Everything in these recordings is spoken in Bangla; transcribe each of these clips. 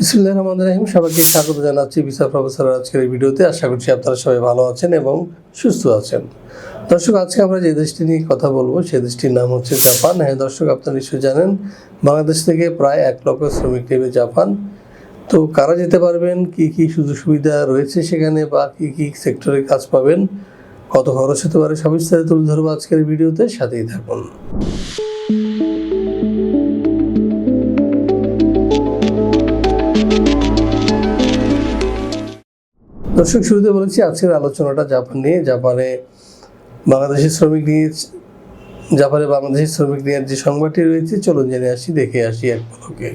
বিসমুল্লাহ রহমান রাহিম। সবাইকে স্বাগত জানাচ্ছি ভিসা প্রফেসর আজকের এই ভিডিওতে। আশা করছি আপনারা সবাই ভালো আছেন এবং সুস্থ আছেন। দর্শক, আজকে আমরা যে দেশটি নিয়ে কথা বলব সেই দেশটির নাম হচ্ছে জাপান। হ্যাঁ দর্শক, আপনারা নিশ্চয়ই জানেন, বাংলাদেশ থেকে প্রায় এক লক্ষ শ্রমিক নেবে জাপান। তো কারা যেতে পারবেন, কি কি সুযোগ সুবিধা রয়েছে সেখানে বা কি কি সেক্টরে কাজ পাবেন, কত খরচ হতে পারে, সব তুলে ধরবো আজকের ভিডিওতে। সাথেই থাকুন। দর্শক, শুরুতে বলেছি, আজকের আলোচনাটা জাপান নিয়ে। জাপানে বাংলাদেশি শ্রমিক নিয়ে, জাপানে বাংলাদেশি শ্রমিক নিয়ে যে সংবাদটি রয়েছে, চলুন জেনে আসি, দেখে আসি এক পলকে।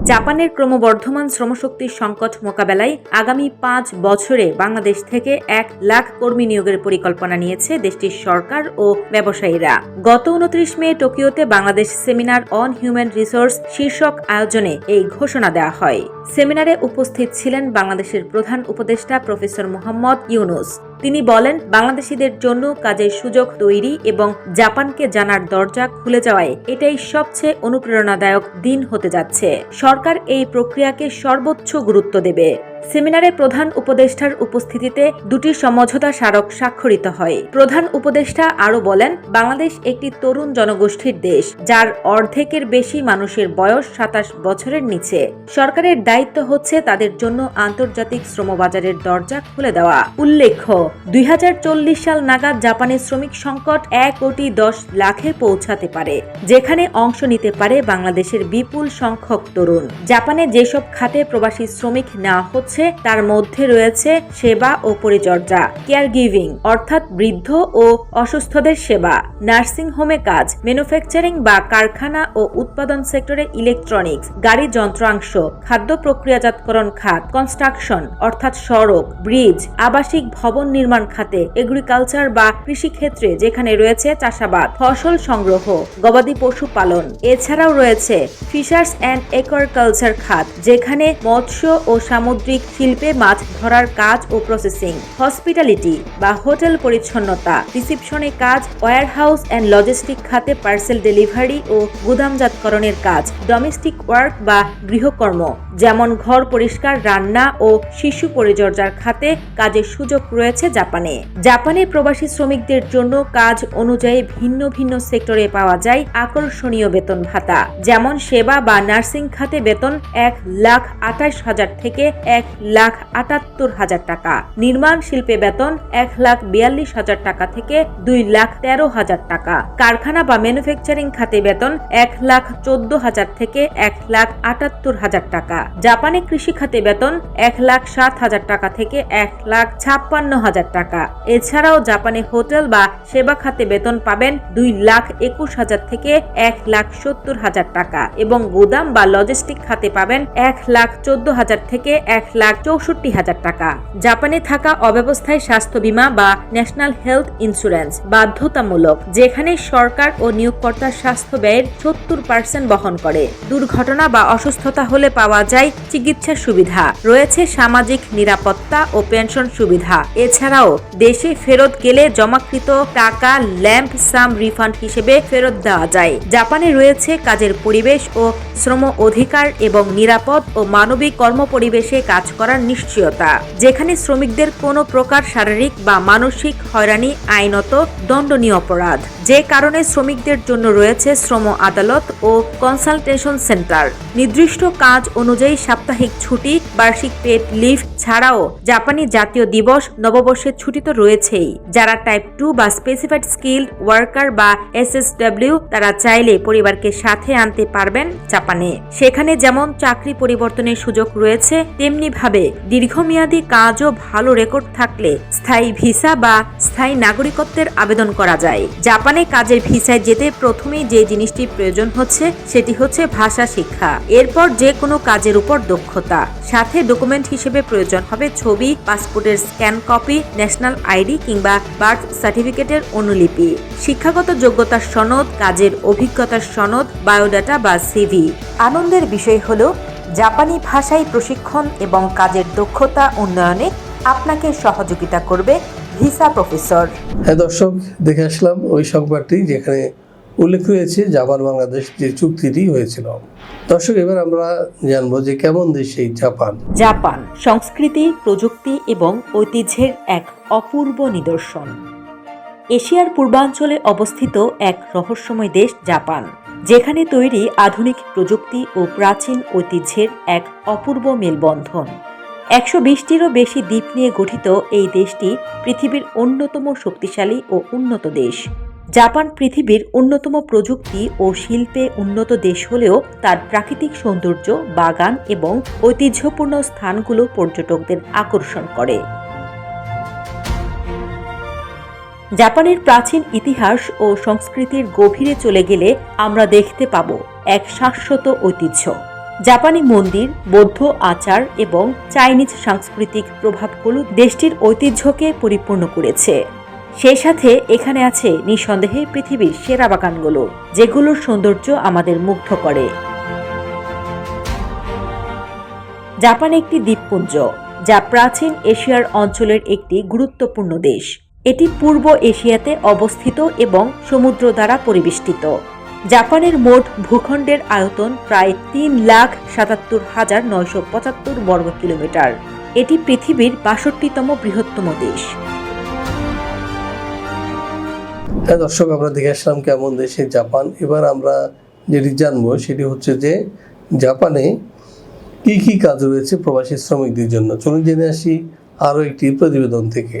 জাপানের ক্রমবর্ধমান শ্রমশক্তির সংকট মোকাবেলায় আগামী পাঁচ বছরে বাংলাদেশ থেকে এক লাখ কর্মী নিয়োগের পরিকল্পনা নিয়েছে দেশটির সরকার ও ব্যবসায়ীরা। গত উনত্রিশ May টোকিওতে Bangladesh seminar on human resource শীর্ষক আয়োজনে এই ঘোষণা দেওয়া হয়। সেমিনারে উপস্থিত ছিলেন বাংলাদেশের প্রধান উপদেষ্টা প্রফেসর মোহাম্মদ ইউনুস। তিনি বলেন, বাংলাদেশিদের জন্য কাজের সুযোগ তৈরি এবং জাপানকে জানার দরজা খুলে যাওয়ায় এটাই সবচেয়ে অনুপ্রেরণাদায়ক দিন হতে যাচ্ছে। সরকার এই প্রক্রিয়াকে সর্বোচ্চ গুরুত্ব দেবে। সেমিনারে প্রধান উপদেষ্টার উপস্থিতিতে দুটি সমঝোতা স্মারক স্বাক্ষরিত হয়। প্রধান উপদেষ্টা আরও বলেন, বাংলাদেশ একটি তরুণ জনগোষ্ঠীর দেশ, যার অর্ধেকের বেশি মানুষের বয়স সাতাশ বছরের নিচে। সরকারের দায়িত্ব হচ্ছে তাদের জন্য আন্তর্জাতিক শ্রমবাজারের দরজা খুলে দেওয়া। উল্লেখ্য, দুই হাজার চল্লিশ সাল নাগাদ জাপানের শ্রমিক সংকট এক কোটি দশ লাখে পৌঁছাতে পারে, যেখানে অংশ নিতে পারে বাংলাদেশের বিপুল সংখ্যক তরুণ। জাপানে যেসব খাতে প্রবাসী শ্রমিক নেওয়া হচ্ছে তার মধ্যে রয়েছে সেবা ও পরিচর্যা কেয়ার গিভিং অর্থাৎ বৃদ্ধ ও অসুস্থদের সেবা নার্সিং হোমে কাজ ম্যানুফ্যাকচারিং বা কারখানা ও উৎপাদন সেক্টরে ইলেকট্রনিক্স গাড়ি যন্ত্রাংশ, খাদ্য প্রক্রিয়াজাতকরণ খাত কনস্ট্রাকশন অর্থাৎ সড়ক ব্রিজ আবাসিক ভবন নির্মাণ খাতে এগ্রিকালচার বা কৃষি ক্ষেত্রে যেখানে রয়েছে চাষাবাদ, ফসল সংগ্রহ, গবাদি পশু পালন। এছাড়াও রয়েছে ফিশার্স অ্যান্ড একুয়ারকালচার খাত, যেখানে মৎস্য ও সামুদ্রিক শিল্পে মাছ ধরার কাজ ও প্রসেসিং হসপিটালিটি বা হোটেল পরিচ্ছন্নতা রিসিপশনে কাজ ওয়ারহাউস অ্যান্ড লজিস্টিক খাতে পার্সেল ডেলিভারি ও গুদামজাতকরণের কাজ ডোমেস্টিক ওয়ার্ক বা গৃহকর্ম, যেমন ঘর পরিষ্কার, রান্না ও শিশু পরিচর্যার খাতে কাজের সুযোগ রয়েছে জাপানে। জাপানে প্রবাসী শ্রমিকদের জন্য কাজ অনুযায়ী ভিন্ন ভিন্ন সেক্টরে পাওয়া যায় আকর্ষণীয় বেতন ভাতা, যেমন সেবা বা নার্সিং খাতে বেতন এক লাখ আঠাশ হাজার থেকে এক লাখ আটাত্তর হাজার টাকা। নির্মাণ শিল্পে বেতন এক লাখ বিয়াল্লিশ হাজার টাকা থেকে দুই লাখ তেরো হাজার টাকা। কারখানা বা ম্যানুফ্যাকচারিং খাতে বেতন এক লাখ চোদ্দ হাজার থেকে এক লাখ আটাত্তর হাজার টাকা। জাপানে কৃষি খাতে বেতন এক লাখ সাত হাজার টাকা থেকে এক লাখ ছাপ্পান্ন হাজার টাকা। এছাড়াও জাপানে হোটেল বা সেবা খাতে বেতন পাবেন দুই লাখ একুশ হাজার থেকে এক লাখ সত্তর হাজার টাকা এবং গুদাম বা লজিস্টিক খাতে পাবেন এক লাখ চোদ্দ হাজার থেকে এক লাখ চৌষট্টি হাজার টাকা। জাপানে থাকা অব্যবস্থায় স্বাস্থ্য বীমা বা ন্যাশনাল হেলথ ইন্স্যুরেন্স বাধ্যতামূলক, যেখানে সরকার ও নিয়োগকর্তার স্বাস্থ্য ব্যয়ের সত্তর পার্সেন্ট বহন করে। দুর্ঘটনা বা অসুস্থতা হলে পাওয়া যায় চিকিৎসা সুবিধা। রয়েছে সামাজিক নিরাপত্তা ও পেনশন সুবিধা। এছাড়াও, দেশে ফেরত গেলে জমাকৃত টাকা ল্যাম্প সাম রিফান্ড হিসেবে ফেরত দেওয়া যায়। জাপানে রয়েছে কাজের পরিবেশ ও শ্রম অধিকার এবং নিরাপদ ও মানবিক কর্মপরিবেশে কাজ করার নিশ্চয়তা। যেখানে শ্রমিকদের কোনো প্রকার শারীরিক বা মানসিক হয়রানি আইনত দণ্ডনীয় অপরাধ। যে কারণে শ্রমিকদের জন্য রয়েছে শ্রম আদালত ও কনসালটেশন সেন্টার। নির্দিষ্ট কাজ অনুযায়ী সাপ্তাহিক ছুটি, বার্ষিক পেড লিভ ছাড়াও জাপানি জাতীয় দিবস নববর্ষের ছুটি তো রয়েছেই। যারা টাইপ টু বা স্পেসিফাইড স্কিল্ড ওয়ার্কার বা এসএসডব্লিউ তারা চাইলে পরিবারকে সাথে আনতে পারবেন জাপানে। সেখানে যেমন চাকরি পরিবর্তনের সুযোগ রয়েছে তেমনি ভাবে দীর্ঘমেয়াদী কাজও ভালো রেকর্ড থাকলে স্থায়ী ভিসা বা স্থায়ী নাগরিকত্বের আবেদন করা যায়। জাপানে কাজের ভিসায় যেতে প্রথমেই যে জিনিসটি প্রয়োজন হচ্ছে, সেটি হচ্ছে ভাষা শিক্ষা। এরপর যে কোনো কাজের উপর দক্ষতা। সাথে ডকুমেন্ট হিসেবে প্রয়োজন হবে ছবি, পাসপোর্টের স্ক্যান কপি, ন্যাশনাল আইডি কিংবা বার্থ সার্টিফিকেটের অনুলিপি। শিক্ষাগত যোগ্যতার সনদ, কাজের অভিজ্ঞতার সনদ, বায়োডাটা বা সিভি। আনন্দের বিষয় হলো, জাপানি ভাষায় প্রশিক্ষণ এবং কাজের দক্ষতা উন্নয়নে আপনাকে সহযোগিতা করবে ভিসা প্রফেসর। হ্যাঁ দর্শক দেখে আসলাম ওই সংবাদটি যেখানে উল্লেখ রয়েছে জাপান বাংলাদেশ যে চুক্তিটি হয়েছিল। দর্শক এবার আমরা জানব যে কেমন দেশ এই জাপান। জাপান সংস্কৃতি প্রযুক্তি এবং ঐতিহ্যের এক অপূর্ব নিদর্শন। এশিয়ার পূর্বাঞ্চলে অবস্থিত এক রহস্যময় দেশ জাপান যেখানে তৈরি আধুনিক প্রযুক্তি ও প্রাচীন ঐতিহ্যের এক অপূর্ব মেলবন্ধন। একশো বিশটিরও বেশি দ্বীপ নিয়ে গঠিত এই দেশটি পৃথিবীর অন্যতম শক্তিশালী ও উন্নত দেশ। জাপান পৃথিবীর অন্যতম প্রযুক্তি ও শিল্পে উন্নত দেশ হলেও তার প্রাকৃতিক সৌন্দর্য, বাগান এবং ঐতিহ্যপূর্ণ স্থানগুলো পর্যটকদের আকর্ষণ করে। জাপানের প্রাচীন ইতিহাস ও সংস্কৃতির গভীরে চলে গেলে আমরা দেখতে পাব এক শাশ্বত ঐতিহ্য। জাপানি মন্দির, বৌদ্ধ আচার এবং চাইনিজ সাংস্কৃতিক প্রভাবগুলো দেশটির ঐতিহ্যকে পরিপূর্ণ করেছে। সেই সাথে এখানে আছে নিঃসন্দেহে পৃথিবীর সেরা বাগানগুলো, যেগুলোর সৌন্দর্য আমাদের মুগ্ধ করে। জাপান একটি দ্বীপপুঞ্জ, যা প্রাচীন এশিয়ার অঞ্চলের একটি গুরুত্বপূর্ণ দেশ। এটি পূর্ব এশিয়াতে অবস্থিত এবং সমুদ্র দ্বারা পরিবেষ্টিত। জাপানের মোট ভূখণ্ডের আয়তন প্রায় তিন লাখ সাতাত্তর হাজার নয়শো পঁচাত্তর বর্গ কিলোমিটার। এটি পৃথিবীর বাষট্টিতম বৃহত্তম দেশ। হ্যাঁ দর্শক, আমরা দেখে আসলাম কেমন দেশে জাপান। এবার আমরা যেটি জানব সেটি হচ্ছে যে জাপানে কি কি কাজ রয়েছে প্রবাসী শ্রমিকদের জন্য। চলুন জেনে আসি আরও একটি প্রতিবেদন থেকে।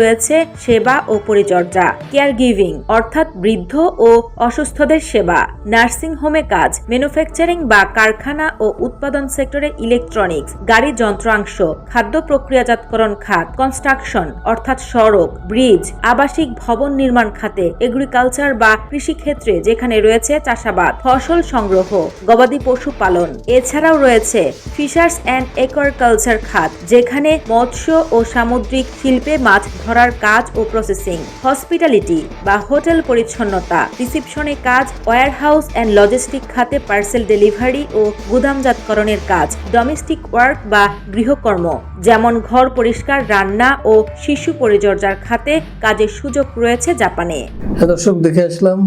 রয়েছে সেবা ও পরিচর্যা কেয়ার গিভিং অর্থাৎ বৃদ্ধ ও অসুস্থদের সেবা নার্সিং হোমে কাজ ম্যানুফ্যাকচারিং বা কারখানা ও উৎপাদন সেক্টরে ইলেকট্রনিক্স গাড়ি যন্ত্রাংশ, খাদ্য প্রক্রিয়াজাতকরণ খাত কনস্ট্রাকশন অর্থাৎ সড়ক ব্রিজ আবাসিক ভবন নির্মাণ খাতে এগ্রিকালচার বা কৃষিক্ষেত্রে যেখানে রয়েছে চাষাবাদ, ফসল সংগ্রহ, গবাদি পশু পালন। এছাড়াও রয়েছে ফিশার্স অ্যান্ড একুয়াকালচার খাত, যেখানে মৎস্য ও সামুদ্রিক শিল্পে মাছ ধরার কাজ ও প্রসেসিং হসপিটালিটি বা হোটেল পরিচ্ছন্নতা রিসিপশনে কাজ ওয়ারহাউস অ্যান্ড লজিস্টিক খাতে পার্সেল ডেলিভারি ও গুদামজাতকরণের কাজ ডোমেস্টিক ওয়ার্ক বা গৃহকর্ম, যেমন ঘর পরিষ্কার, রান্না ও শিশু পরিচর্যার খাতে কাজের সুযোগ রয়েছে জাপানে। হ্যাঁ দর্শক, দেখে আসলাম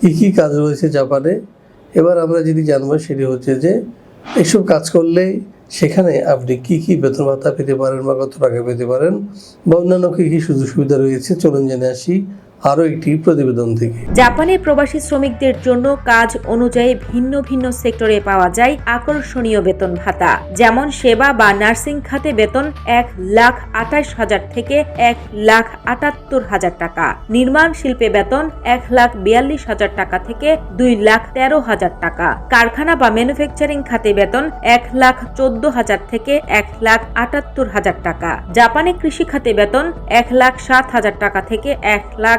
কি কি কাজ রয়েছে জাপানে। এবার আমরা যেটি জানব সেটি হচ্ছে যে এইসব কাজ করলে সেখানে আপনি কি কি বেতন ভাতা পেতে পারেন বা কত টাকা পেতে পারেন বা অন্যান্য কী কী সুযোগ সুবিধা রয়েছে, চলুন জেনে আসি। আরও একটি প্রতিবেদন থেকে। জাপানের প্রবাসী শ্রমিকদের জন্য কাজ অনুযায়ী ভিন্ন ভিন্ন সেক্টরে পাওয়া যায় আকর্ষণীয় বেতন ভাতা। যেমন সেবা বা নার্সিং খাতে বেতন এক লাখ আঠাশ হাজার থেকে এক লাখ আটাত্তর হাজার টাকা। নির্মাণ শিল্পে বেতন এক লাখ বিয়াল্লিশ হাজার টাকা থেকে দুই লাখ তেরো হাজার টাকা। কারখানা বা ম্যানুফ্যাকচারিং খাতে বেতন এক লাখ চোদ্দ হাজার থেকে এক লাখ আটাত্তর হাজার টাকা। জাপানে কৃষি খাতে বেতন এক লাখ সাত হাজার টাকা থেকে এক লাখ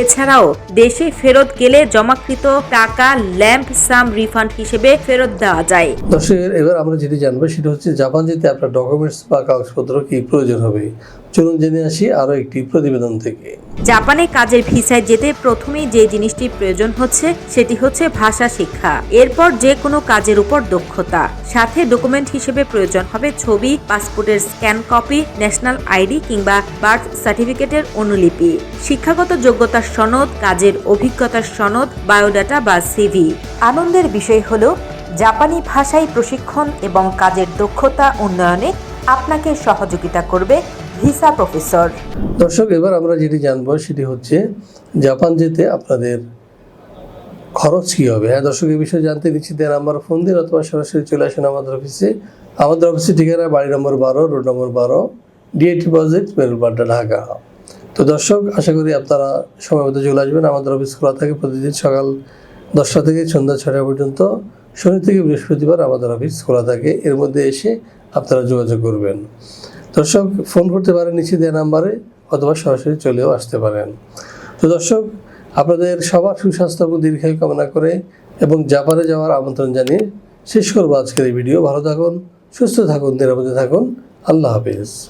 এছাড়াও দেশে ফেরত গেলে জমাকৃত টাকা ল্যাম্প সাম রিফান্ড হিসেবে ফেরত দেওয়া যায়। দর্শক এবার আমরা যেটি জানব সেটা হচ্ছে জাপান যেতে আপনার ডকুমেন্টস বা কাগজপত্র কি প্রয়োজন হবে? চলুন জেনে আসি আরও একটি প্রতিবেদন থেকে। জাপানে কাজের ভিসায় যেতে প্রথমেই যে জিনিসটি প্রয়োজন হচ্ছে সেটি হচ্ছে ভাষা শিক্ষা। এরপর যে কোনো কাজের উপর দক্ষতা। সাথে ডকুমেন্ট হিসেবে প্রয়োজন হবে ছবি পাসপোর্টের স্ক্যান কপি ন্যাশনাল আইডি কিংবা বার্থ সার্টিফিকেটের অনুলিপি। শিক্ষাগত যোগ্যতার সনদ, কাজের অভিজ্ঞতার সনদ, বায়োডাটা বা সিভি। আনন্দের বিষয় হলো, জাপানি ভাষায় প্রশিক্ষণ এবং কাজের দক্ষতা উন্নয়নে আপনাকে সহযোগিতা করবে ভিসা প্রফেসর। দর্শক, এবার আমরা যেটি জানব সেটি হচ্ছে, জাপান যেতে আপনাদের খরচ কী হবে? হ্যাঁ দর্শক এই বিষয়ে জানতে নিশ্চিত নাম্বার ফোন দিন অথবা সরাসরি চলে আসেন আমাদের অফিসে আমাদের অফিসে ঠিকানা বাড়ি নম্বর বারো, রোড নম্বর বারো ডিএটি ডিপোজিট মেরুলবাড্ডা ঢাকা। তো দর্শক, আশা করি আপনারা সময় মতো চলে আসবেন আমাদের অফিস খোলা থাকে প্রতিদিন সকাল দশটা থেকে সন্ধ্যা ছটা পর্যন্ত। শনি থেকে বৃহস্পতিবার আমাদের অফিস খোলা থাকে। এর মধ্যে এসে আপনারা যোগাযোগ করবেন। দর্শক, ফোন করতে পারেন নিচে দেওয়া নাম্বারে অথবা সরাসরি চলেও আসতে পারেন। তো দর্শক, আপনাদের সবার সুস্বাস্থ্য এবং দীর্ঘায়ু কামনা করে এবং জাপানে যাওয়ার আমন্ত্রণ জানিয়ে শেষ করব আজকের এই ভিডিও। ভালো থাকুন, সুস্থ থাকুন, নিরাপদে থাকুন। আল্লাহ হাফিজ।